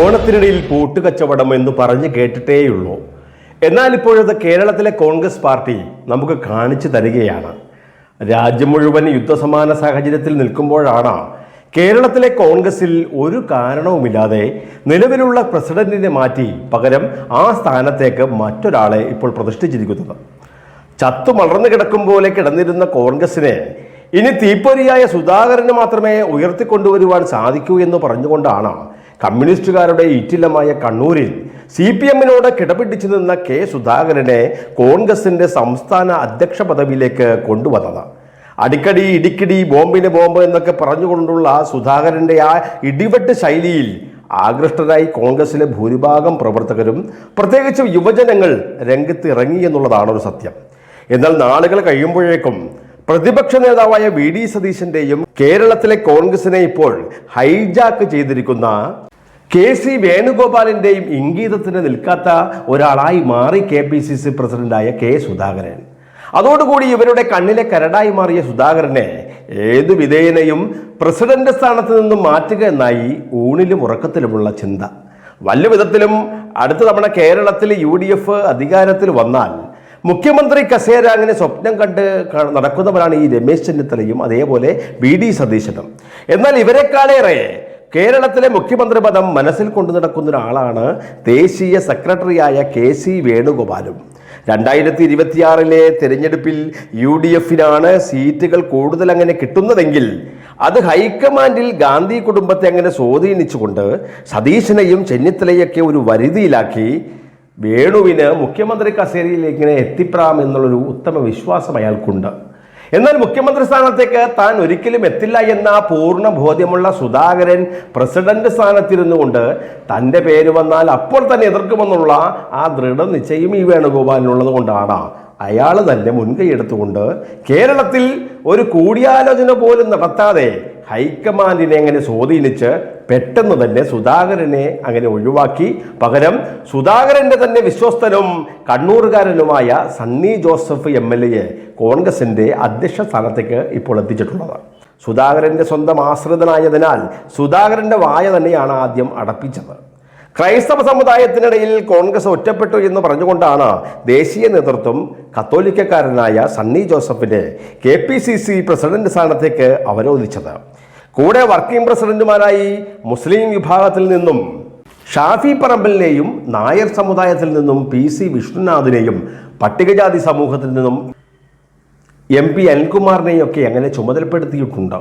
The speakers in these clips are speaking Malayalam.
ഓണത്തിനിടയിൽ കൂട്ടുകച്ചവടം എന്ന് പറഞ്ഞ് കേട്ടിട്ടേയുള്ളൂ. എന്നാൽ ഇപ്പോഴത്തെ കേരളത്തിലെ കോൺഗ്രസ് പാർട്ടി നമുക്ക് കാണിച്ചു തരികയാണ്. രാജ്യം മുഴുവൻ യുദ്ധസമാന സാഹചര്യത്തിൽ നിൽക്കുമ്പോഴാണ് കേരളത്തിലെ കോൺഗ്രസിൽ ഒരു കാരണവുമില്ലാതെ നിലവിലുള്ള പ്രസിഡന്റിനെ മാറ്റി പകരം ആ സ്ഥാനത്തേക്ക് മറ്റൊരാളെ ഇപ്പോൾ പ്രതിഷ്ഠിച്ചിരിക്കുന്നത്. ചത്തു മലർന്നു കിടക്കും പോലെ കിടന്നിരുന്ന കോൺഗ്രസിനെ ഇനി തീപ്പൊരിയായ സുധാകരന് മാത്രമേ ഉയർത്തിക്കൊണ്ടുവരുവാൻ സാധിക്കൂ എന്ന് പറഞ്ഞുകൊണ്ടാണ് കമ്മ്യൂണിസ്റ്റുകാരുടെ ഈറ്റില്ലമായ കണ്ണൂരിൽ സി പി എമ്മിനോട് കിടപിടിച്ചു നിന്ന കെ സുധാകരനെ കോൺഗ്രസിന്റെ സംസ്ഥാന അധ്യക്ഷ പദവിയിലേക്ക് കൊണ്ടുവന്നത്. അടിക്കടി ഇടിക്കിടി ബോംബിന് ബോംബ് എന്നൊക്കെ പറഞ്ഞുകൊണ്ടുള്ള സുധാകരന്റെ ആ ഇടിവെട്ട് ശൈലിയിൽ ആകൃഷ്ടരായി കോൺഗ്രസിലെ ഭൂരിഭാഗം പ്രവർത്തകരും പ്രത്യേകിച്ച് യുവജനങ്ങൾ രംഗത്ത് ഇറങ്ങി എന്നുള്ളതാണ് ഒരു സത്യം. എന്നാൽ നാളുകൾ കഴിയുമ്പോഴേക്കും പ്രതിപക്ഷ നേതാവായ വി ഡി സതീശന്റെയും കേരളത്തിലെ കോൺഗ്രസിനെ ഇപ്പോൾ ഹൈജാക്ക് ചെയ്തിരിക്കുന്ന കെ സി വേണുഗോപാലിന്റെയും ഇംഗീതത്തിന് നിൽക്കാത്ത ഒരാളായി മാറി കെ പി സി സി പ്രസിഡന്റായ കെ സുധാകരൻ. അതോടുകൂടി ഇവരുടെ കണ്ണിലെ കരടായി മാറിയ സുധാകരനെ ഏതു വിധേയനെയും പ്രസിഡന്റ് സ്ഥാനത്ത് നിന്നും മാറ്റുക എന്നായി ഊണിലും ഉറക്കത്തിലുമുള്ള ചിന്ത. വല്ല വിധത്തിലും അടുത്ത തവണ കേരളത്തിൽ യു ഡി എഫ് അധികാരത്തിൽ വന്നാൽ മുഖ്യമന്ത്രി കസേര അങ്ങനെ സ്വപ്നം കണ്ട് നടക്കുന്നവരാണ് ഈ രമേശ് ചെന്നിത്തലയും അതേപോലെ വി ഡി സതീശനും. എന്നാൽ ഇവരെക്കാളേറെ കേരളത്തിലെ മുഖ്യമന്ത്രി പദം മനസ്സിൽ കൊണ്ടു നടക്കുന്ന ഒരാളാണ് ദേശീയ സെക്രട്ടറിയായ കെ സി വേണുഗോപാലും. രണ്ടായിരത്തി ഇരുപത്തിയാറിലെ തിരഞ്ഞെടുപ്പിൽ യു ഡി എഫിനാണ് സീറ്റുകൾ കൂടുതൽ അങ്ങനെ കിട്ടുന്നതെങ്കിൽ അത് ഹൈക്കമാൻഡിൽ ഗാന്ധി കുടുംബത്തെ അങ്ങനെ സ്വാധീനിച്ചുകൊണ്ട് സതീശനെയും ചെന്നിത്തലയൊക്കെ ഒരു വരുതിയിലാക്കി വേണുവിന് മുഖ്യമന്ത്രി കസേരയിലേക്ക് എത്തിപ്പെടാം എന്നുള്ളൊരു ഉത്തമ വിശ്വാസം അയാൾക്കുണ്ട്. എന്നാൽ മുഖ്യമന്ത്രി സ്ഥാനത്തേക്ക് താൻ ഒരിക്കലും എത്തില്ല എന്ന പൂർണ ബോധ്യമുള്ള സുധാകരൻ പ്രസിഡന്റ് സ്ഥാനത്തിരുന്നുകൊണ്ട് തന്റെ പേര് വന്നാൽ അപ്പോൾ തന്നെ എതിർക്കുമെന്നുള്ള ആ ദൃഢനിശ്ചയം ഈ വേണുഗോപാലിനുള്ളത് കൊണ്ടാണ്. അയാൾ തന്നെ മുൻകൈ എടുത്തുകൊണ്ട് കേരളത്തിൽ ഒരു കൂടിയാലോചന പോലും നടത്താതെ ഹൈക്കമാൻഡിനെ എങ്ങനെ സ്വാധീനിച്ച് പെട്ടെന്ന് തന്നെ സുധാകരനെ അങ്ങനെ ഒഴിവാക്കി. പകരം സുധാകരന്റെ തന്നെ വിശ്വസ്തനും കണ്ണൂറുകാരനുമായ സണ്ണി ജോസഫ് എം എൽ എയെ കോൺഗ്രസിന്റെ അധ്യക്ഷ സ്ഥാനത്തേക്ക് ഇപ്പോൾ എത്തിച്ചിട്ടുള്ളത്. സുധാകരന്റെ സ്വന്തം ആശ്രിതനായതിനാൽ സുധാകരന്റെ വായ തന്നെയാണ് ആദ്യം അടപ്പിച്ചത്. ക്രൈസ്തവ സമുദായത്തിനിടയിൽ കോൺഗ്രസ് ഒറ്റപ്പെട്ടു എന്ന് പറഞ്ഞുകൊണ്ടാണ് ദേശീയ നേതൃത്വം കത്തോലിക്കക്കാരനായ സണ്ണി ജോസഫിനെ K P C C president സ്ഥാനത്തേക്ക് അവരോധിച്ചത്. കൂടെ വർക്കിംഗ് പ്രസിഡന്റുമാരായി മുസ്ലിം വിഭാഗത്തിൽ നിന്നും ഷാഫി പറമ്പലിനെയും നായർ സമുദായത്തിൽ നിന്നും പി സി വിഷ്ണുനാഥിനെയും പട്ടികജാതി സമൂഹത്തിൽ നിന്നും എം പി അനിൽകുമാറിനെയും ഒക്കെ അങ്ങനെ ചുമതലപ്പെടുത്തിയിട്ടുണ്ട്.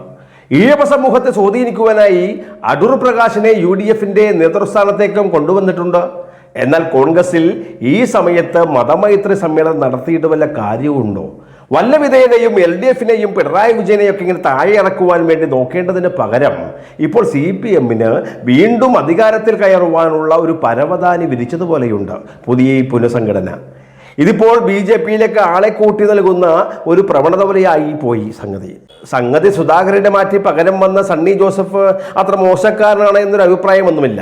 ഈഴവ സമൂഹത്തെ സ്വാധീനിക്കുവാനായി അടൂർ പ്രകാശിനെ യു ഡി എഫിന്റെ നേതൃസ്ഥാനത്തേക്കും കൊണ്ടുവന്നിട്ടുണ്ട്. എന്നാൽ കോൺഗ്രസിൽ ഈ സമയത്ത് മതമൈത്രി സമ്മേളനം നടത്തിയിട്ട് വല്ല കാര്യവുമുണ്ടോ? വല്ല വിധേയനെയും എൽ ഡി എഫിനെയും പിണറായി വിജയനെയൊക്കെ ഇങ്ങനെ താഴെ ഇറക്കുവാൻ വേണ്ടി നോക്കേണ്ടതിന് പകരം ഇപ്പോൾ സി പി എമ്മിന് വീണ്ടും അധികാരത്തിൽ കയറുവാനുള്ള ഒരു പരവതാനി വിരിച്ചതുപോലെയുണ്ട് പുതിയ ഈ പുനഃസംഘടന. ഇതിപ്പോൾ ബി ജെ പിയിലേക്ക് ആളെ കൂട്ടി നൽകുന്ന ഒരു പ്രവണത പോലെയായി പോയി സംഗതി. സംഗതി സുധാകരനെ മാറ്റി പകരം വന്ന സണ്ണി ജോസഫ് അത്ര മോശക്കാരനാണ് എന്നൊരു അഭിപ്രായമൊന്നുമില്ല.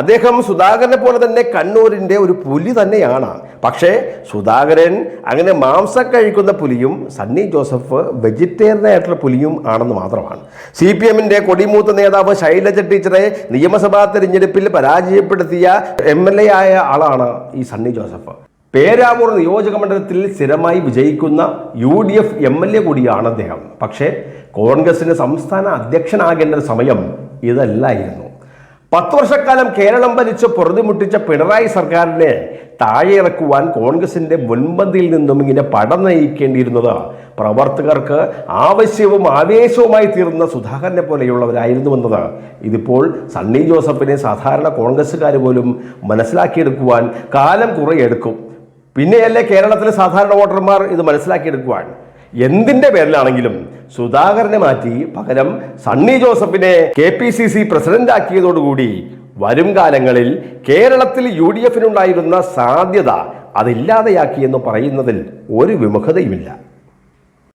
അദ്ദേഹം സുധാകരനെ പോലെ തന്നെ കണ്ണൂരിന്റെ ഒരു പുലി തന്നെയാണ്. പക്ഷേ സുധാകരൻ അങ്ങനെ മാംസം കഴിക്കുന്ന പുലിയും സണ്ണി ജോസഫ് വെജിറ്റേറിയൻ ആയിട്ടുള്ള പുലിയും ആണെന്ന് മാത്രമാണ്. സി പി എമ്മിന്റെ കൊടിമൂത്ത നേതാവ് ശൈലജ ടീച്ചറെ നിയമസഭാ തെരഞ്ഞെടുപ്പിൽ പരാജയപ്പെടുത്തിയ എം എൽ എ ആയ ആളാണ് ഈ സണ്ണി ജോസഫ്. പേരാവൂർ നിയോജക മണ്ഡലത്തിൽ സ്ഥിരമായി വിജയിക്കുന്ന U D F M L A കൂടിയാണ് അദ്ദേഹം. പക്ഷേ കോൺഗ്രസിന് സംസ്ഥാന അധ്യക്ഷനാകേണ്ട സമയം ഇതല്ലായിരുന്നു. പത്ത് വർഷക്കാലം കേരളം ഭരിച്ച് പൊറുതിമുട്ടിച്ച പിണറായി സർക്കാരിനെ താഴെ ഇറക്കുവാൻ കോൺഗ്രസിന്റെ മുൻപന്തിയിൽ നിന്നും ഇങ്ങനെ പടം നയിക്കേണ്ടിയിരുന്നത്. പ്രവർത്തകർക്ക് ആവശ്യവും ആവേശവുമായി തീർന്ന സുധാകരനെ പോലെയുള്ളവരായിരുന്നു എന്നത്. ഇതിപ്പോൾ സണ്ണി ജോസഫിനെ സാധാരണ കോൺഗ്രസ്സുകാർ പോലും മനസ്സിലാക്കിയെടുക്കുവാൻ കാലം കുറേ എടുക്കും. പിന്നെയല്ലേ കേരളത്തിലെ സാധാരണ വോട്ടർമാർ ഇത് മനസ്സിലാക്കിയെടുക്കുവാൻ? എന്തിന്റെ പേരിലാണെങ്കിലും സുധാകരനെ മാറ്റി പകരം സണ്ണി ജോസഫിനെ K P C C president ആക്കിയതോടുകൂടി വരും കാലങ്ങളിൽ കേരളത്തിൽ യു ഡി എഫിനുണ്ടായിരുന്ന സാധ്യത അതില്ലാതെയാക്കിയെന്ന് പറയുന്നതിൽ ഒരു വിമുഖതയുമില്ല.